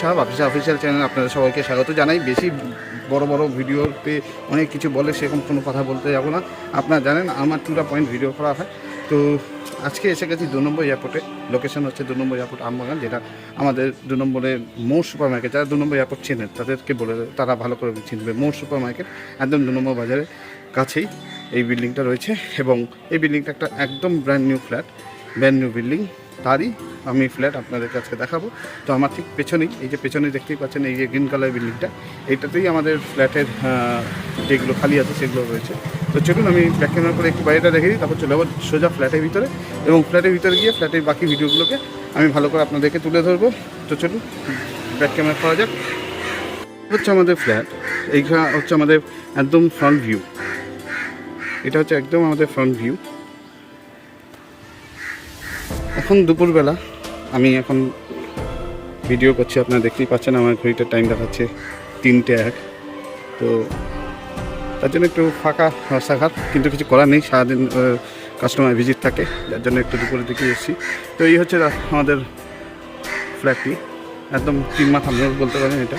Shah বাপিসা official channel আপনাদের সবাইকে স্বাগত জানাই। বেশি বড় বড় ভিডিওতে অনেক কিছু বলে সেরকম কোনো কথা বলতে যাব না। আপনারা জানেন, আমার টুটা পয়েন্ট ভিডিও করা হয়। তো আজকে এসে গেছি দু নম্বর এয়ারপোর্টে লোকেশন হচ্ছে দু নম্বর এয়ারপোর্ট আমবাগান, যেটা আমাদের দু নম্বরে মোর সুপার মার্কেট যারা দু নম্বর এয়ারপোর্ট চেনেন তাদেরকে বলে তারা ভালো করে চিনবে। মোর সুপার মার্কেট একদম দু নম্বর বাজারের কাছেই এই বিল্ডিংটা রয়েছে। এবং এই বিল্ডিংটা একটা একদম brand new flat brand new building তারই আমি ফ্ল্যাট আপনাদের কাছে দেখাবো। তো আমার ঠিক পেছনেই, এই যে পেছনে দেখতেই পাচ্ছেন, এই যে গ্রিন কালার বিল্ডিংটা, এইটাতেই আমাদের ফ্ল্যাটের যেগুলো খালি আছে সেগুলো রয়েছে। তো চলুন আমি ব্যাক ক্যামেরা করে একটু বাইরেটা দেখে দিই, তারপর চলে যাব সোজা ফ্ল্যাটের ভিতরে এবং ফ্ল্যাটের ভিতরে গিয়ে ফ্ল্যাটের বাকি ভিডিওগুলোকে আমি ভালো করে আপনাদেরকে তুলে ধরবো। তো চলুন ব্যাক ক্যামেরা করা যাক। হচ্ছে আমাদের ফ্ল্যাট, এইখানে হচ্ছে আমাদের একদম ফ্রন্ট ভিউ এটা হচ্ছে একদম আমাদের ফ্রন্ট ভিউ এখন দুপুরবেলা। আমি এখন ভিডিও করছি, আপনারা দেখতেই পাচ্ছেন আমার ঘড়িটার টাইম দেখাচ্ছে তিনটে এক। তো তার জন্য একটু ফাঁকা রাস্তাঘাট, কিন্তু কিছু করার নেই, সারাদিন কাস্টমার ভিজিট থাকে, যার জন্য একটু দুপুরের দিকে এসেছি। তো এই হচ্ছে আমাদের ফ্ল্যাটটি একদম তিন মাথা মোড় বলতে পারেন এটা।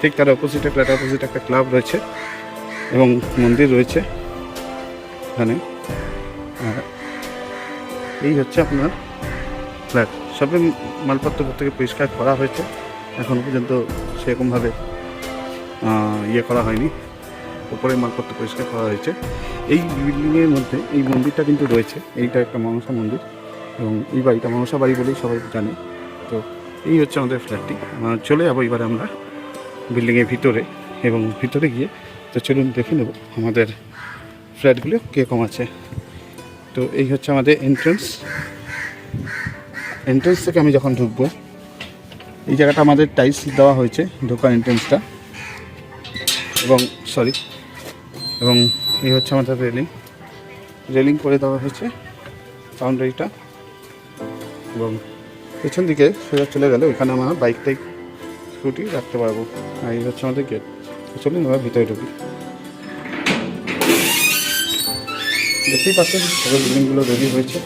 ঠিক তার অপোজিটে ফ্ল্যাট অপোজিট একটা ক্লাব রয়েছে এবং মন্দির রয়েছে এখানে। এই হচ্ছে আপনার ফ্ল্যাট সবে মালপত্র থেকে পরিষ্কার করা হয়েছে। এখনও পর্যন্ত সেরকমভাবে ইয়ে করা হয়নি। উপরে মালপত্র পরিষ্কার করা হয়েছে। এই বিল্ডিংয়ের মধ্যে, এই মন্দিরটা কিন্তু রয়েছে। এইটা একটা মনসা মন্দির এবং এই বাড়িটা মনসা বাড়ি বলেই সবাই জানে। তো এই হচ্ছে আমাদের ফ্ল্যাটটি। চলে যাব এবার আমরা বিল্ডিংয়ের ভিতরে এবং ভিতরে গিয়ে তো চলুন দেখে নেব আমাদের ফ্ল্যাটগুলো কীরকম আছে। তো এই হচ্ছে আমাদের এন্ট্রেন্স এন্ট্রেন্স থেকে আমি যখন ঢুকবো, এই জায়গাটা আমাদের টাইলস দেওয়া হয়েছে, ঢোকার এন্ট্রেন্সটা এবং সরি এবং এই হচ্ছে আমাদের রেলিং রেলিং করে দেওয়া হয়েছে বাউন্ডারিটা এবং পেছন দিকে সোজা চলে গেলে ওইখানে আমরা বাইক টাইক স্কুটি রাখতে পারব। আর এই হচ্ছে আমাদের গেট চলুন এবার ভিতরে ঢুকি। দেখতেই পাচ্ছেন সব বিল্ডিংগুলো রেডি হয়েছে।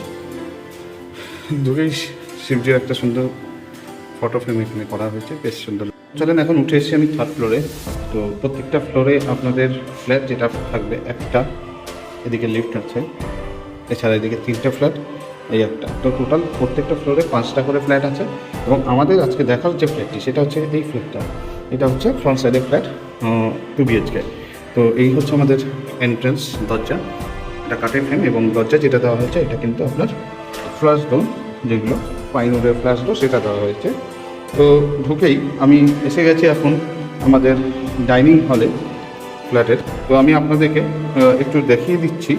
ঢুকেই শিবজির একটা সুন্দর ফটো ফ্রেম এখানে করা হয়েছে, বেশ সুন্দর। চলেন এখন উঠে এসেছি আমি থার্ড ফ্লোরে তো প্রত্যেকটা ফ্লোরে আপনাদের ফ্ল্যাট যেটা থাকবে একটা, এদিকে লিফট আছে, এছাড়া এদিকে তিনটা ফ্ল্যাট এই একটা। তো টোটাল প্রত্যেকটা ফ্লোরে পাঁচটা করে ফ্ল্যাট আছে এবং আমাদের আজকে দেখার যে ফ্ল্যাটটি সেটা হচ্ছে এই ফ্ল্যাটটা এটা হচ্ছে ফ্রন্ট সাইডের ফ্ল্যাট টু বিএইচকে তো এই হচ্ছে আমাদের এন্ট্রেন্স দরজা। এটা কাঠের ফ্রেম এবং দরজা যেটা দেওয়া হয়েছে, এটা কিন্তু আপনার ফ্লাশ ডোর যেগুলো পাইনুরের ডোর সেটা দেওয়া হয়েছে। তো ঢুকেই আমি এসে গেছি এখন আমাদের ডাইনিং হলে ফ্ল্যাটের তো আমি আপনাদেরকে একটু দেখিয়ে দিচ্ছি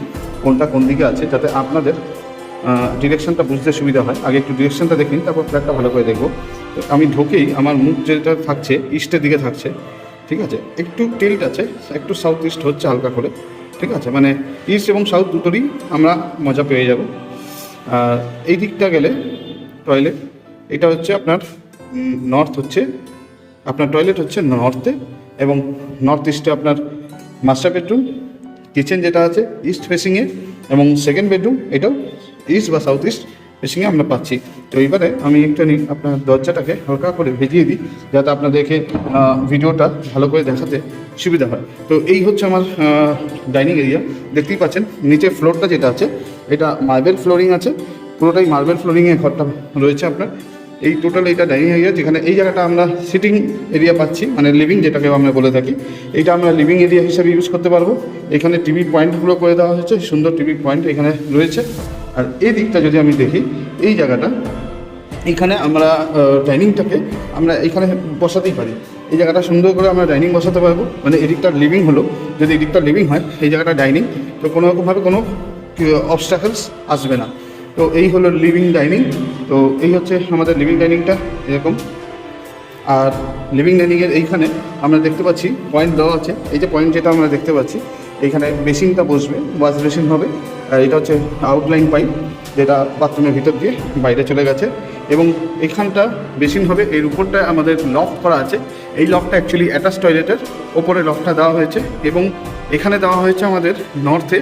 কোনটা কোন দিকে আছে, যাতে আপনাদের ডিরেকশনটা বুঝতে সুবিধা হয়। আগে একটু ডিরেকশনটা দেখি তারপর ফ্ল্যাটটা ভালো করে দেখব। আমি ঢুকেই আমার মুখ যেটা থাকছে ইস্টের দিকে থাকছে, ঠিক আছে? একটু টিল্ট আছে, একটু সাউথ ইস্ট হচ্ছে হালকা করে, ঠিক আছে? মানে ইস্ট এবং সাউথ দুটোরই আমরা মজা পেয়ে যাব। আর এই দিকটা গেলে টয়লেট এটা হচ্ছে আপনার নর্থ হচ্ছে, আপনার টয়লেট হচ্ছে নর্থে এবং নর্থ ইস্টে আপনার মাস্টার বেডরুম কিচেন যেটা আছে ইস্ট ফেসিংয়ে এবং সেকেন্ড বেডরুম এটাও ইস্ট বা সাউথ ইস্ট ফেসিংয়ে আমরা পাচ্ছি। তো এইবারে আমি একটুখানি আপনার দরজাটাকে হালকা করে ভেজিয়ে দিই, যাতে আপনাদেরকে ভিডিওটা ভালো করে দেখাতে সুবিধা হয়। তো এই হচ্ছে আমার ডাইনিং এরিয়া দেখতেই পাচ্ছেন নিচে ফ্লোরটা যেটা আছে, এটা মার্বেল ফ্লোরিং আছে পুরোটাই মার্বেল ফ্লোরিংয়ে ঘরটা রয়েছে আপনার। এই টোটাল এইটা ডাইনিং এরিয়া যেখানে এই জায়গাটা আমরা সিটিং এরিয়া পাচ্ছি মানে লিভিং যেটাকে আমরা বলে থাকি। এইটা আমরা লিভিং এরিয়া হিসেবে ইউজ করতে পারব। এখানে টিভি পয়েন্টগুলো করে দেওয়া হয়েছে সুন্দর টিভি পয়েন্ট এখানে রয়েছে। আর এই দিকটা যদি আমি দেখি, এই জায়গাটা, এখানে আমরা ডাইনিংটাকে আমরা এখানে বসাতেই পারি। এই জায়গাটা সুন্দর করে আমরা ডাইনিং বসাতে পারব। মানে এদিকটা লিভিং হলো। যদি এদিকটা লিভিং হয়, এই জায়গাটা ডাইনিং তো কোনো রকমভাবে কোনো অবস্টাকেলস আসবে না। তো এই হলো লিভিং ডাইনিং তো এই হচ্ছে আমাদের লিভিং ডাইনিংটা এরকম। আর লিভিং ডাইনিংয়ের এইখানে আমরা দেখতে পাচ্ছি পয়েন্ট দেওয়া আছে। এই যে পয়েন্ট যেটা আমরা দেখতে পাচ্ছি, এইখানে বেসিনটা বসবে ওয়াশ বেসিন হবে। আর এটা হচ্ছে আউটলাইন পাইপ যেটা বাথরুমের ভিতর দিয়ে বাইরে চলে গেছে। এবং এখানটা বেসিন হবে, এর উপরটা আমাদের লক করা আছে। এই লকটা অ্যাকচুয়ালি অ্যাটাচ টয়লেটের ওপরে লকটা দেওয়া হয়েছে। এবং এখানে দেওয়া হয়েছে আমাদের নর্থে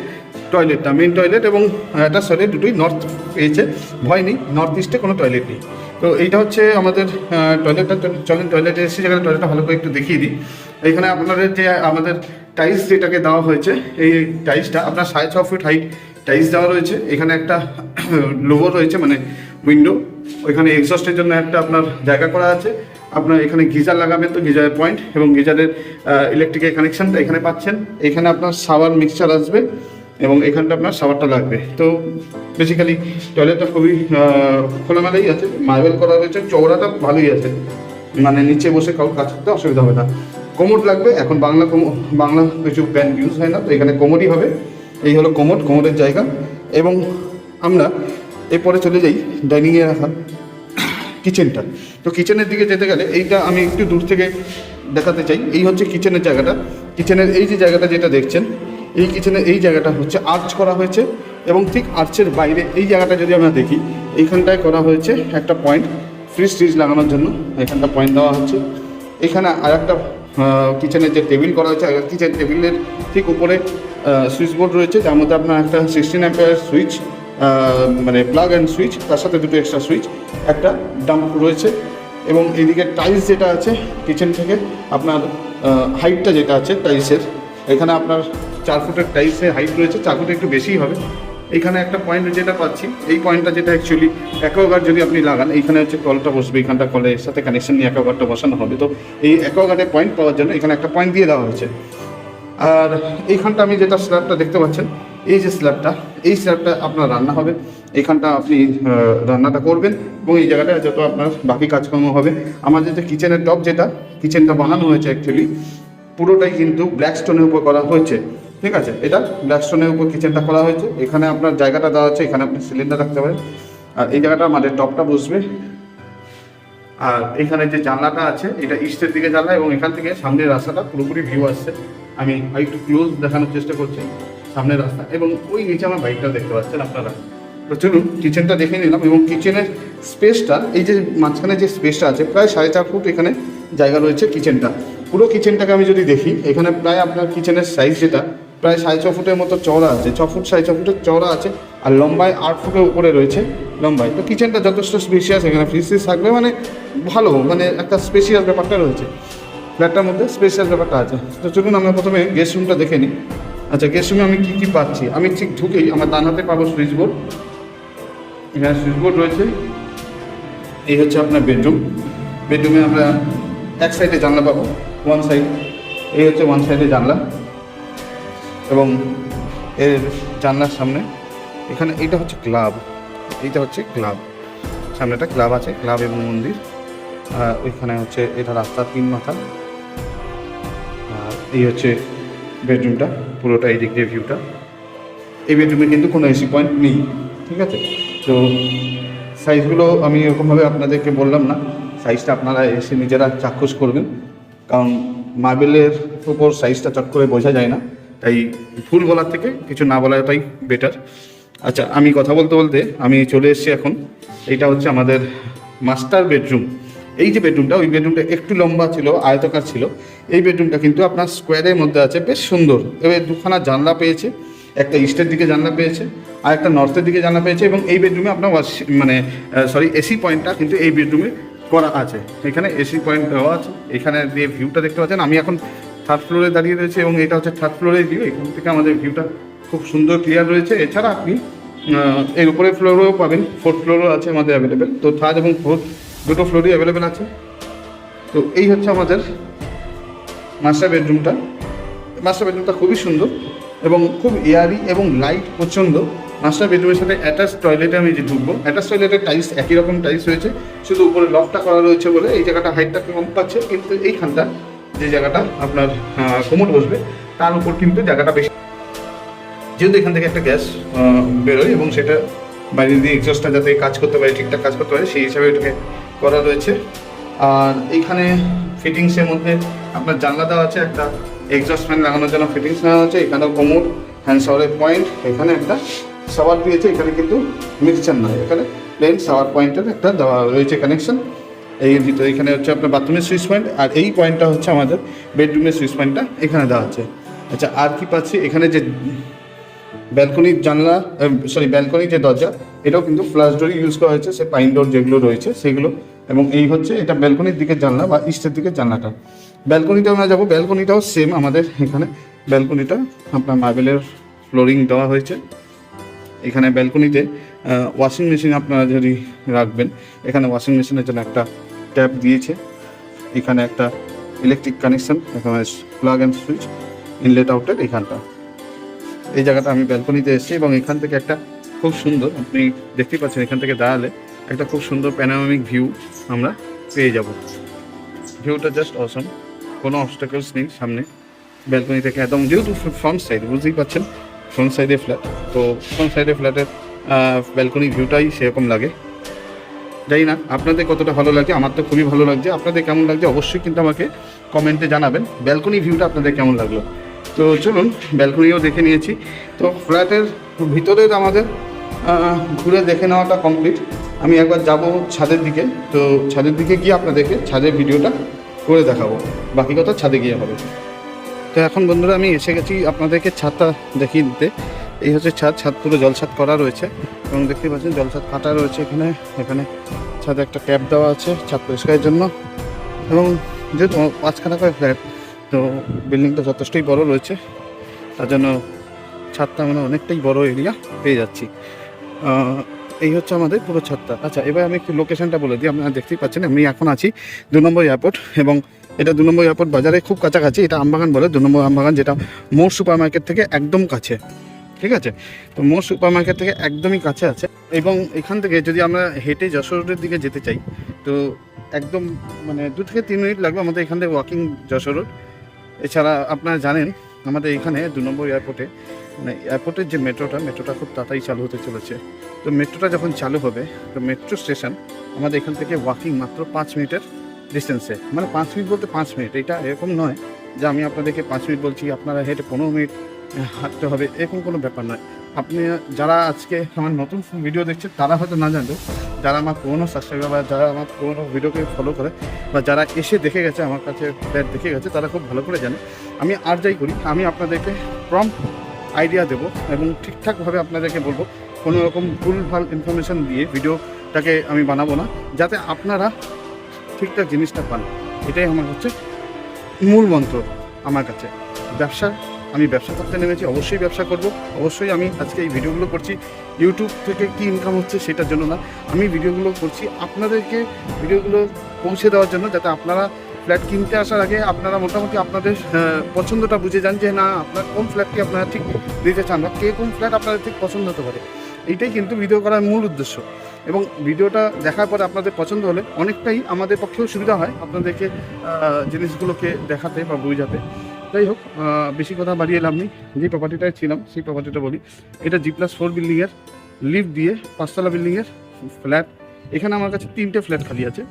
টয়লেটটা মেন টয়লেট এবং অ্যাটাচ টয়লেট দুটোই নর্থ পেয়েছে ভয় নেই নর্থ ইস্টে কোনো টয়লেট নেই। তো এইটা হচ্ছে আমাদের টয়লেটটা চলেন টয়লেটে এসেছি যেখানে টয়লেটটা ভালো করে একটু দেখিয়ে দিই। এখানে আপনাদের যে, আমাদের টাইলস যেটাকে দেওয়া হয়েছে, এই টাইলসটা আপনার সাড়ে ছ ফুট হাইট টাইলস দেওয়া রয়েছে। এখানে একটা লোগো রয়েছে মানে উইন্ডো ওইখানে এক্সস্টের জন্য একটা আপনার জায়গা করা আছে। আপনার এখানে গিজার লাগাবেন তো, গিজারের পয়েন্ট এবং গিজারের ইলেকট্রিকের কানেকশনটা এখানে পাচ্ছেন। এখানে আপনার সাওয়ার মিক্সচার আসবে। এবং এখানটা আপনার সাওয়ারটা লাগবে। তো বেসিক্যালি টয়লেটটা খুবই খোলামেলাই আছে মার্বেল করা রয়েছে চৌড়াটা ভালোই আছে। মানে নিচে বসে কারোর কাজ করতে অসুবিধা হবে না। কোমোড লাগবে, এখন বাংলা কোমো- বাংলা কিছু ব্যান্ড ইউজ হয় না, তো এখানে কোমোডই হবে। এই হলো কোমোড কোমোডের জায়গা। এবং আমরা এরপরে চলে যাই ডাইনিংয়ে রাখা কিচেনটা তো কিচেনের দিকে যেতে গেলে এইটা আমি একটু দূর থেকে দেখাতে চাই। এই হচ্ছে কিচেনের জায়গাটা। কিচেনের এই যে জায়গাটা যেটা দেখছেন এই কিচেনের এই জায়গাটা হচ্ছে আর্চ করা হয়েছে এবং ঠিক আর্চের বাইরে এই জায়গাটা যদি আমরা দেখি, এইখানটায় করা হয়েছে একটা পয়েন্ট ফ্রিজ ট্রিজ লাগানোর জন্য এখানটা পয়েন্ট দেওয়া হচ্ছে। এখানে আর একটা কিচেনের যে টেবিল করা হয়েছে কিচেন টেবিলের ঠিক উপরে সুইচ বোর্ড রয়েছে, যার মধ্যে আপনার একটা সিক্সটিন অ্যাম্পিয়ার সুইচ মানে প্লাগ অ্যান্ড সুইচ তার সাথে দুটো এক্সট্রা সুইচ একটা ডাম্প রয়েছে। এবং এদিকে টাইলস যেটা আছে কিচেন থেকে, আপনার হাইটটা যেটা আছে টাইলসের এখানে আপনার চার ফুটের টাইলসের হাইট রয়েছে, চার ফুট একটু বেশিই হবে। এইখানে একটা পয়েন্ট যেটা পাচ্ছি, এই পয়েন্টটা যেটা অ্যাকচুয়ালি অ্যাকোয়াগার্ড যদি আপনি লাগান, এইখানে হচ্ছে কলটা বসবে, এইখানটা কলের সাথে কানেকশন নিয়ে অ্যাকোয়াগার্ডটা বসানো হবে। তো এই অ্যাকোয়াগার্ডের পয়েন্ট পাওয়ার জন্য এখানে একটা পয়েন্ট দিয়ে দেওয়া হয়েছে। আর এইখানটা আমি যেটা স্ল্যাবটা দেখতে পাচ্ছেন, এই যে স্ল্যাবটা এই স্ল্যাবটা আপনার রান্না হবে। এখানটা আপনি রান্নাটা করবেন এবং এই জায়গাটা যত আপনার বাকি কাজকর্ম হবে। আমাদের যে কিচেনের টপ যেটা কিচেনটা বানানো হয়েছে অ্যাকচুয়ালি পুরোটাই কিন্তু ব্ল্যাক স্টোনের উপর করা হয়েছে। ঠিক আছে, এটা ব্ল্যাক স্টোনের উপর কিচেনটা খোলা হয়েছে। এখানে আপনার জায়গাটা দেওয়া আছে, এখানে আপনি সিলিন্ডার রাখতে পারেন। আর এই জায়গাটা আমাদের টপটা বসবে। আর এখানে যে জানলাটা আছে, এটা ইস্টের দিকে জানলা এবং এখান থেকে সামনের রাস্তাটা পুরোপুরি ভিউ আসছে। আমি একটু ক্লোজ দেখানোর চেষ্টা করছি সামনের রাস্তা এবং ওই নিচে আমার বাইকটা দেখতে পাচ্ছেন আপনারা। তো চলুন কিচেনটা দেখে নিলাম এবং কিচেনের স্পেসটা এই যে মাঝখানে যে স্পেসটা আছে, প্রায় সাড়ে চার ফুট এখানে জায়গা রয়েছে কিচেনটা পুরো কিচেনটাকে আমি যদি দেখি, এখানে প্রায় আপনার কিচেনের সাইজ যেটা প্রায় সাড়ে ছ ফুটের মতো চওড়া আছে, ছ ফুট, সাড়ে ছ ফুটের চওড়া আছে আর লম্বায় আট ফুটের উপরে রয়েছে লম্বায়। তো কিচেনটা যথেষ্ট স্পেশিয়াস এখানে ফ্রিজ ফ্রিজ থাকবে মানে ভালো মানে একটা স্পেশিয়াস ব্যাপারটা রয়েছে। ফ্ল্যাটটার মধ্যে স্পেশিয়াস ব্যাপারটা আছে। তো চলুন আমরা প্রথমে গেস্ট রুমটা দেখে নিই। আচ্ছা গেস্ট রুমে আমি কী কী পাচ্ছি? আমি ঠিক ঢুকেই আমার ডান হাতে পাবো সুইচ বোর্ড এখানে সুইচ বোর্ড রয়েছে। এই হচ্ছে আপনার বেডরুম বেডরুমে আমরা এক সাইডে জানলা পাবো ওয়ান সাইড এই হচ্ছে ওয়ান সাইডে জানলা। এবং এর জানলার সামনে এখানে এইটা হচ্ছে ক্লাব। এইটা হচ্ছে ক্লাব। সামনে একটা ক্লাব আছে, ক্লাব এবং মন্দির। আর ওইখানে হচ্ছে এটা রাস্তার তিন মাথা। আর এই হচ্ছে বেডরুমটা, পুরোটা এই দিক দিয়ে ভিউটা এই বেডরুমে কিন্তু কোনো এসি পয়েন্ট নেই, ঠিক আছে? তো সাইজগুলো আমি এরকমভাবে আপনাদেরকে বললাম না। সাইজটা আপনারা এসে নিজেরা চাক্ষুষ করবেন। কারণ মার্বেলের উপর সাইজটা চট করে বোঝা যায় না। তাই ভুল বলার থেকে কিছু না বলাটাই বেটার আচ্ছা আমি কথা বলতে বলতে আমি চলে এসেছি এখন। এইটা হচ্ছে আমাদের মাস্টার বেডরুম এই যে বেডরুমটা ওই বেডরুমটা একটু লম্বা ছিল, আয়তকার ছিল। এই বেডরুমটা কিন্তু আপনার স্কোয়ারের মধ্যে আছে, বেশ সুন্দর। এবার দুখানা জানলা পেয়েছে, একটা ইস্টের দিকে জানলা পেয়েছে, আর একটা নর্থের দিকে জানলা পেয়েছে, এবং এই বেডরুমে আপনার ওয়াশ- মানে সরি এসি পয়েন্টটা কিন্তু এই বেডরুমে করা আছে। এখানে এসি পয়েন্ট দেওয়া আছে, এখানে দিয়ে ভিউটা দেখতে পাচ্ছেন, আমি এখন থার্ড ফ্লোরে দাঁড়িয়ে রয়েছে এবং এটা হচ্ছে থার্ড ফ্লোরের ভিউ এখান থেকে আমাদের ভিউটা খুব সুন্দর ক্লিয়ার রয়েছে। এছাড়া আপনি এর উপরে ফ্লোরেও পাবেন। ফোর্থ ফ্লোরও আছে আমাদের অ্যাভেলেবেল তো থার্ড এবং ফোর্থ দুটো ফ্লোরই অ্যাভেলেবেল আছে। তো এই হচ্ছে আমাদের মাস্টার বেডরুমটা মাস্টার বেডরুমটা খুবই সুন্দর এবং খুব এয়ারি এবং লাইট প্রচণ্ড। মাস্টার বেডরুমের সাথে অ্যাটাচ টয়লেটে আমি যে ঢুকবো অ্যাটাচ টয়লেটের টাইলস একই রকম টাইলস রয়েছে। শুধু উপরে লকটা করা রয়েছে বলে এই জায়গাটা হাইটটা কম পাচ্ছে। কিন্তু এইখানটা যে জায়গাটা আপনার কোমর বসবে, তার উপর কিন্তু জায়গাটা বেশি। যেহেতু এখান থেকে একটা গ্যাস বেরোয় এবং সেটা বাইরে দিয়ে এক্সস্টটা যাতে কাজ করতে পারে, ঠিকঠাক কাজ করতে পারে, সেই হিসাবে এটাকে করা রয়েছে। আর এইখানে ফিটিংসের মধ্যে আপনার জানলা দেওয়া আছে, একটা এক্সস্ট ফ্যান লাগানোর জন্য ফিটিংস নেওয়া আছে, এখানেও কোমর হ্যান্ড শাওয়ারের পয়েন্ট এখানে একটা সাওয়ার দিয়েছে, এখানে কিন্তু মিক্সচার নয় এখানে প্লেন শাওয়ার পয়েন্টের একটা দেওয়া রয়েছে কানেকশন এই ভিতরে এখানে হচ্ছে আপনার বাথরুমের সুইচ পয়েন্ট আর এই পয়েন্টটা হচ্ছে আমাদের বেডরুমের সুইচ পয়েন্টটা এখানে দেওয়া আছে। আচ্ছা আর কি পাচ্ছি? এখানে যে ব্যালকনির জানলা সরি ব্যালকনির যে দরজা, এটাও কিন্তু ফ্লাশ ডোরই ইউজ করা হয়েছে সে পাইন ডোর যেগুলো রয়েছে, সেগুলো। এবং এই হচ্ছে এটা ব্যালকনির দিকের জানলা বা ইস্টের দিকের জানলাটা। ব্যালকনিতে আমরা যাব ব্যালকনিটাও সেম আমাদের এখানে। ব্যালকনিটা আপনার মার্বেলের ফ্লোরিং দেওয়া হয়েছে। এখানে ব্যালকনিতে ওয়াশিং মেশিন আপনারা যদি রাখবেন, এখানে ওয়াশিং মেশিনের জন্য একটা ট্যাপ দিয়েছে। এখানে একটা ইলেকট্রিক কানেকশন এখানে প্লাগ অ্যান্ড সুইচ ইনলেট আউটের এখানটা। এই জায়গাটা আমি ব্যালকনিতে এসেছি এবং এখান থেকে একটা খুব সুন্দর, আপনি দেখতেই পাচ্ছেন এখান থেকে দাঁড়ালে একটা খুব সুন্দর প্যানামিক ভিউ আমরা পেয়ে যাব। ভিউটা জাস্ট অসম কোনো অবস্টাকলস নেই সামনে। ব্যালকনি থেকে একদম যেহেতু ফ্রন্ট সাইড বুঝতেই পাচ্ছেন? ফ্রন্ট সাইডে ফ্ল্যাট তো ফ্রন্ট সাইডে ফ্ল্যাটের ব্যালকনি ভিউটাই সেরকম লাগে। জানি না, আপনাদের কতটা ভালো লাগছে, আমার তো খুবই ভালো লাগছে। আপনাদের কেমন লাগছে অবশ্যই কিন্তু আমাকে কমেন্টে জানাবেন ব্যালকনি ভিউটা আপনাদের কেমন লাগল। তো চলুন ব্যালকনিও দেখে নিয়েছি। তো ফ্ল্যাটের ভিতরের আমাদের ঘুরে দেখে নেওয়াটা কমপ্লিট আমি একবার যাব ছাদের দিকে। তো ছাদের দিকে গিয়ে আপনাদেরকে ছাদের ভিডিওটা করে দেখাবো। বাকি কথা ছাদে গিয়ে হবে। তো এখন বন্ধুরা, আমি এসে গেছি আপনাদেরকে ছাদটা দেখিয়ে দিতে। এই হচ্ছে ছাদ ছাদ পুরো জলছাদ করা রয়েছে এবং দেখতে পাচ্ছেন জলছাদ কাটা রয়েছে এখানে। এখানে ছাদে একটা ক্যাপ দেওয়া আছে ছাদ পরিষ্কারের জন্য। এবং যেহেতু পাঁচখানা করে ফ্ল্যাট, তো বিল্ডিংটা যথেষ্টই বড় রয়েছে। তার জন্য ছাদটা মানে অনেকটাই বড় এরিয়া পেয়ে যাচ্ছি। এই হচ্ছে আমাদের পুরো ছাদটা। আচ্ছা এবার আমি একটু লোকেশনটা বলে দিই। আপনারা দেখতেই পাচ্ছেন, আমি এখন আছি দু নম্বর এয়ারপোর্ট এবং এটা দু নম্বর এয়ারপোর্ট বাজারে খুব কাছাকাছি। এটা আমবাগান বলে দু নম্বর আমবাগান, যেটা মোর সুপার মার্কেট থেকে একদম কাছে। ঠিক আছে? তো মোর সুপার মার্কেট থেকে একদমই কাছে আছে। এবং এখান থেকে যদি আমরা হেঁটে যশোর রোডের দিকে যেতে চাই, তো একদম মানে দু থেকে তিন মিনিট লাগবে আমাদের এখান থেকে ওয়াকিং যশোর এছাড়া আপনারা জানেন, আমাদের এখানে দু নম্বর এয়ারপোর্টে মানে এয়ারপোর্টের যে মেট্রোটা মেট্রোটা খুব তাড়াতাড়ি চালু হতে চলেছে। তো মেট্রোটা যখন চালু হবে, তো মেট্রো স্টেশন আমাদের এখান থেকে ওয়াকিং মাত্র পাঁচ মিনিটের ডিস্টেন্সে মানে পাঁচ মিনিট বলতে পাঁচ মিনিট, এটা এরকম নয় যে আমি আপনাদেরকে পাঁচ মিনিট বলছি, আপনারা হেঁটে পনেরো মিনিট হাঁটতে হবে, এরকম কোনো ব্যাপার নয়। আপনি যারা আজকে আমার নতুন ভিডিও দেখছেন, তারা হয়তো না জানলেও যারা আমার পুরোনো সাবস্ক্রাইবার বা যারা আমার পুরোনো ভিডিওকে ফলো করে, বা যারা এসে দেখে গেছে, আমার কাছে ফ্ল্যাট দেখে গেছে, তারা খুব ভালো করে জানে। আমি আর যাই করি, আমি আপনাদেরকে প্রম আইডিয়া দেবো এবং ঠিকঠাকভাবে আপনাদেরকে বলব, কোনো রকম ভুলভাল ইনফরমেশন দিয়ে ভিডিওটাকে আমি বানাবো না, যাতে আপনারা ঠিকঠাক জিনিসটা পান। এটাই আমার হচ্ছে মূল মন্ত্র আমার কাছে। ব্যবসা আমি ব্যবসা করতে নেমেছি, অবশ্যই ব্যবসা করব। অবশ্যই আমি আজকে এই ভিডিওগুলো করছি। ইউটিউব থেকে কি ইনকাম হচ্ছে সেটার জন্য না। আমি ভিডিওগুলো করছি আপনাদেরকে, ভিডিওগুলো পৌঁছে দেওয়ার জন্য যাতে আপনারা ফ্ল্যাট কিনতে আসার আগে আপনারা মোটামুটি আপনাদের পছন্দটা বুঝে যান যে না, আপনার কোন ফ্ল্যাটটি আপনারা ঠিক দিতে চান বা কে কোন ফ্ল্যাট আপনাদের ঠিক পছন্দ হতে পারে। এইটাই কিন্তু ভিডিও করার মূল উদ্দেশ্য। এবং ভিডিওটা দেখার পরে আপনাদের পছন্দ হলে অনেকটাই আমাদের পক্ষেও সুবিধা হয় আপনাদেরকে জিনিসগুলোকে দেখাতে বা বোঝাতে। যাই হোক বেশি কথা বাড়িয়ে লাভ নেই। যে প্রপার্টিটায় ছিলাম, সেই প্রপার্টিটা বলি। এটা জি প্লাস ফোর বিল্ডিংয়ের লিফট দিয়ে পাঁচতলা বিল্ডিংয়ের ফ্ল্যাট এখানে আমার কাছে তিনটে ফ্ল্যাট খালি আছে।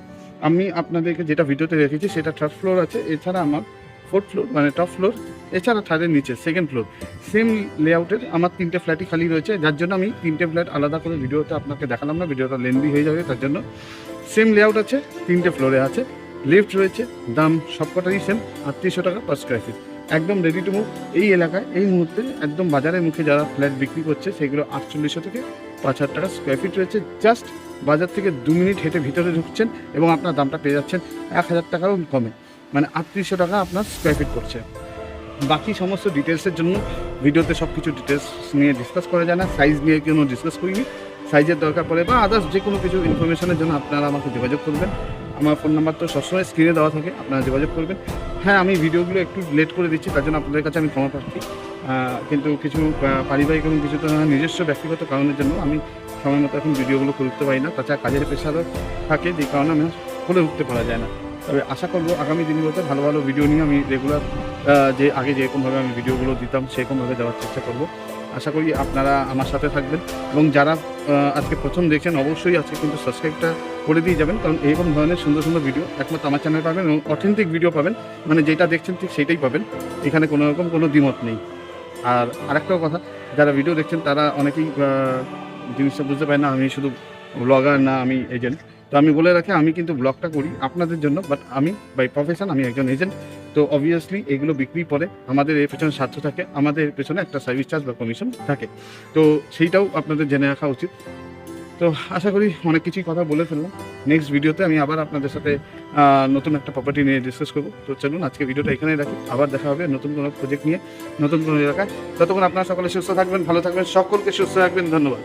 আমি আপনাদেরকে যেটা ভিডিওতে রেখেছি সেটা থার্ড ফ্লোর আছে। এছাড়া আমার ফোর্থ ফ্লোর মানে টপ ফ্লোর এছাড়া থার্ডের নিচে সেকেন্ড ফ্লোর সেম লেআউটের আমার তিনটে ফ্ল্যাটই খালি রয়েছে। যার জন্য আমি তিনটে ফ্ল্যাট আলাদা করে ভিডিওতে আপনাকে দেখালাম না, ভিডিওটা লেন্দি হয়ে যাবে, তার জন্য। সেম লেআউট আছে, তিনটে ফ্লোরে আছে। লিফট রয়েছে, দাম সবকটারই সেম আটত্রিশশো টাকা পার স্কোয়ার ফিট একদম রেডি টু মুভ এই এলাকায়, এই মুহূর্তে একদম বাজারের মুখে যারা ফ্ল্যাট বিক্রি করছে, সেগুলো আটচল্লিশশো থেকে পাঁচ হাজার টাকা স্কোয়ার ফিট রয়েছে। জাস্ট বাজার থেকে দু মিনিট হেঁটে ভিতরে ঢুকছেন এবং আপনার দামটা পেয়ে যাচ্ছেন এক হাজার টাকারও কমে। মানে আটত্রিশশো টাকা আপনার স্কোয়ার ফিট পড়ছে বাকি সমস্ত ডিটেলসের জন্য ভিডিওতে সব কিছু ডিটেলস নিয়ে ডিসকাস করা যায় না। সাইজ নিয়ে কোনো ডিসকাস করিনি। সাইজের দরকার পড়ে বা আদার্স যে কোনো কিছু ইনফরমেশনের জন্য আপনারা আমাকে যোগাযোগ করবেন। আমার ফোন নাম্বার তো সবসময় স্ক্রিনে দেওয়া থাকে, আপনারা যোগাযোগ করবেন। হ্যাঁ আমি ভিডিওগুলো একটু লেট করে দিচ্ছি, তার জন্য আপনাদের কাছে আমি ক্ষমা প্রার্থী। কিন্তু কিছু পারিবারিক এবং কিছু তো নিজস্ব ব্যক্তিগত কারণের জন্য আমি সময় মতো এখন ভিডিওগুলো করে উঠতে পারি না। তাছাড়া কাজের পেশারও থাকে, যে কারণে আমি করে উঠতে পারা যায় না। তবে আশা করব আগামী দিনগুলোতে ভালো ভালো ভিডিও নিয়ে আমি রেগুলার যে, আগে যেরকমভাবে আমি ভিডিওগুলো দিতাম, সেরকমভাবে দেওয়ার চেষ্টা করব। আশা করি আপনারা আমার সাথে থাকবেন এবং যারা আজকে প্রথম দেখছেন অবশ্যই আজকে কিন্তু সাবস্ক্রাইবটা করে দিয়ে যাবেন। কারণ এরকম ধরনের সুন্দর সুন্দর ভিডিও একমাত্র আমার চ্যানেল পাবেন এবং অথেন্টিক ভিডিও পাবেন। মানে যেটা দেখছেন ঠিক সেটাই পাবেন। এখানে কোনো রকম কোনো দ্বিমত নেই। আর আরেকটাও কথা, যারা ভিডিও দেখছেন তারা অনেকেই জিনিসটা বুঝতে পারে না, আমি শুধু ব্লগার না, আমি এজেন্ট তো আমি বলে রাখি, আমি কিন্তু ব্লগটা করি আপনাদের জন্য বাট আমি বাই প্রফেশন আমি একজন এজেন্ট তো অবভিয়াসলি এগুলো বিক্রি পরে আমাদের এর পেছনে স্বার্থ থাকে, আমাদের পেছনে একটা সার্ভিস চার্জ বা কমিশন থাকে। তো সেইটাও আপনাদের জেনে রাখা উচিত। তো আশা করি অনেক কিছুই কথা বলে ফেললাম। নেক্সট ভিডিওতে আমি আবার আপনাদের সাথে নতুন একটা প্রপার্টি নিয়ে ডিসকাস করব। তো চলুন আজকে ভিডিওটা এখানেই রাখি। আবার দেখা হবে নতুন কোনো প্রজেক্ট নিয়ে, নতুন কোনো এলাকায়। ততক্ষণ আপনারা সকলে সুস্থ থাকবেন, ভালো থাকবেন, সকলকে সুস্থ রাখবেন। ধন্যবাদ।